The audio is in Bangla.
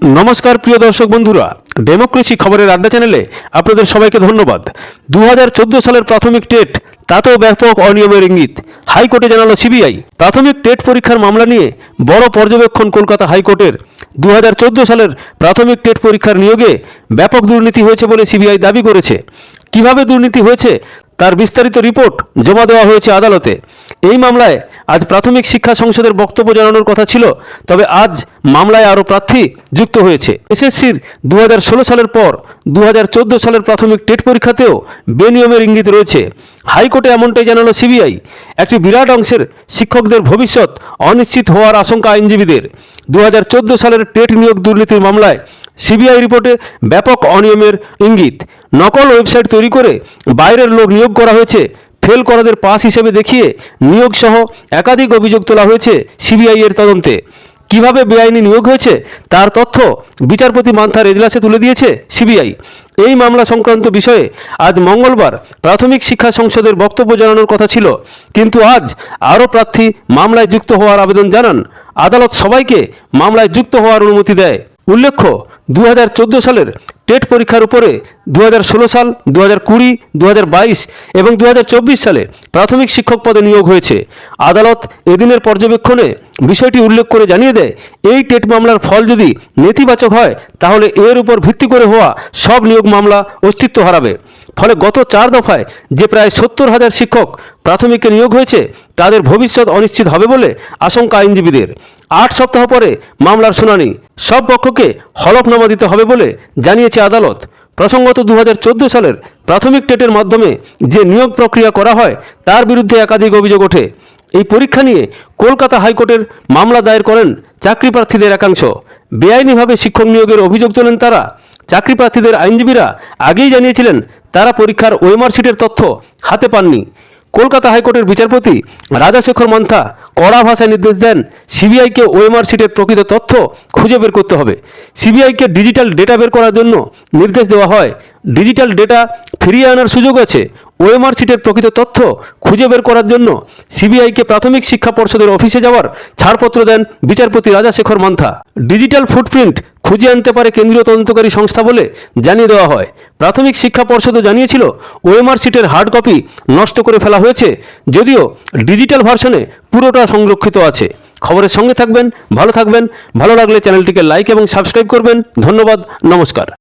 নমস্কার, প্রিয় দর্শক বন্ধুরা। ডেমোক্রেসি খবরের আড্ডা চ্যানেলে আপনাদের সবাইকে ধন্যবাদ। দু হাজার চোদ্দ সালের প্রাথমিক টেট, তাতেও ব্যাপক অনিয়মের ইঙ্গিত। হাইকোর্টে জানালো সিবিআই। প্রাথমিক টেট পরীক্ষার মামলা নিয়ে বড় পর্যবেক্ষণ কলকাতা হাইকোর্টের। দু হাজার চোদ্দ সালের প্রাথমিক টেট পরীক্ষার নিয়োগে ব্যাপক দুর্নীতি হয়েছে বলে সিবিআই দাবি করেছে। কীভাবে দুর্নীতি হয়েছে, তার বিস্তারিত রিপোর্ট জমা দেওয়া হয়েছে আদালতে। এই মামলায় আজ প্রাথমিক শিক্ষা সংসদের বক্তব্য জানানোর কথা ছিল, তবে আজ মামলায় আরও প্রার্থী যুক্ত হয়েছে। এসএসসির দু হাজার ষোলো সালের পর দু হাজার চোদ্দ সালের প্রাথমিক টেট পরীক্ষাতেও বেনিয়মের ইঙ্গিত রয়েছে। হাইকোর্টে এমনটাই জানালো সিবিআই। একটি বিরাট অংশের শিক্ষকদের ভবিষ্যৎ অনিশ্চিত হওয়ার আশঙ্কা আইনজীবীদের। দু হাজার চোদ্দ সালের টেট নিয়োগ দুর্নীতির মামলায় সিবিআই রিপোর্টে ব্যাপক অনিয়মের ইঙ্গিত। নকল ওয়েবসাইট তৈরি করে বাইরের লোক নিয়োগ করা হয়েছে। ফেল করাদের পাস হিসেবে দেখিয়ে নিয়োগ সহ একাধিক অভিযোগ তোলা হয়েছে সিবিআই এর তদন্তে। কীভাবে বেআইনি নিয়োগ হয়েছে তার তথ্য বিচারপতি মান্থার এজলাসে তুলে দিয়েছে সিবিআই। এই মামলা সংক্রান্ত বিষয়ে আজ মঙ্গলবার প্রাথমিক শিক্ষা সংসদের বক্তব্য জানানোর কথা ছিল। কিন্তু আজ আরও প্রার্থী মামলায় যুক্ত হওয়ার আবেদন জানান। আদালত সবাইকে মামলায় যুক্ত হওয়ার অনুমতি দেয়। উল্লেখ্য দু হাজার চোদ্দ সালের টেট পরীক্ষার উপরে দু হাজার ষোলো সাল দু হাজার কুড়ি দু এবং দু হাজার চব্বিশ সালে প্রাথমিক শিক্ষক পদে নিয়োগ হয়েছে। আদালত এদিনের পর্যবেক্ষণে বিষয়টি উল্লেখ করে জানিয়ে দেয়, এই টেট মামলার ফল যদি নেতিবাচক হয়, তাহলে এর উপর ভিত্তি করে হওয়া সব নিয়োগ মামলা অস্তিত্ব হারাবে। ফলে গত চার দফায় যে প্রায় সত্তর হাজার শিক্ষক প্রাথমিকে নিয়োগ হয়েছে, তাদের ভবিষ্যৎ অনিশ্চিত হবে বলে আশঙ্কা আইনজীবীদের। আট সপ্তাহ পরে মামলার শুনানি সব পক্ষকে হলফনামা দিতে হবে বলে জানিয়েছে আদালত। প্রসঙ্গত দু হাজার চোদ্দ সালের প্রাথমিক টেটের মাধ্যমে যে নিয়োগ প্রক্রিয়া করা হয়, তার বিরুদ্ধে একাধিক অভিযোগ ওঠে। এই পরীক্ষা নিয়ে কলকাতা হাইকোর্টের মামলা দায়ের করেন চাকরি প্রার্থীদের একাংশ। বেআইনিভাবে শিক্ষক নিয়োগের অভিযোগ তোলেন তারা। চাকরি প্রার্থীদের আইনজীবীরা আগেই জানিয়েছিলেন, তারা পরীক্ষার ওয়েমার শিটের তথ্য হাতে পাননি। কলকাতা হাইকোর্টের বিচারপতি রাজাশেখর মান্থা কড়া ভাষায় নির্দেশ দেন, সিবিআইকে ওএমআর শিটের প্রকৃত তথ্য খুঁজে বের করতে হবে। সিবিআইকে ডিজিটাল ডেটা বের করার জন্য নির্দেশ দেওয়া হয়। ডিজিটাল ডেটা ফিরিয়ে আনার সুযোগ আছে। ওএমআর শিটের প্রকৃত তথ্য খুঁজে বের করার জন্য সিবিআইকে প্রাথমিক শিক্ষা পর্ষদের অফিসে যাওয়ার ছাড়পত্র দেন বিচারপতি রাজাশেখর মান্থা। ডিজিটাল ফুটপ্রিন্ট খুঁজে আনতে পারে কেন্দ্রীয় তদন্তকারী সংস্থা বলে জানিয়ে দেওয়া হয়। প্রাথমিক শিক্ষা পর্ষদও জানিয়েছিল, ওএমআর সিটের হার্ড কপি নষ্ট করে ফেলা হয়েছে, যদিও ডিজিটাল ভার্সনে পুরোটা সংরক্ষিত আছে। খবরের সঙ্গে থাকবেন, ভালো থাকবেন, ভালো লাগলে চ্যানেলটিকে লাইক এবং সাবস্ক্রাইব করবেন। ধন্যবাদ, নমস্কার।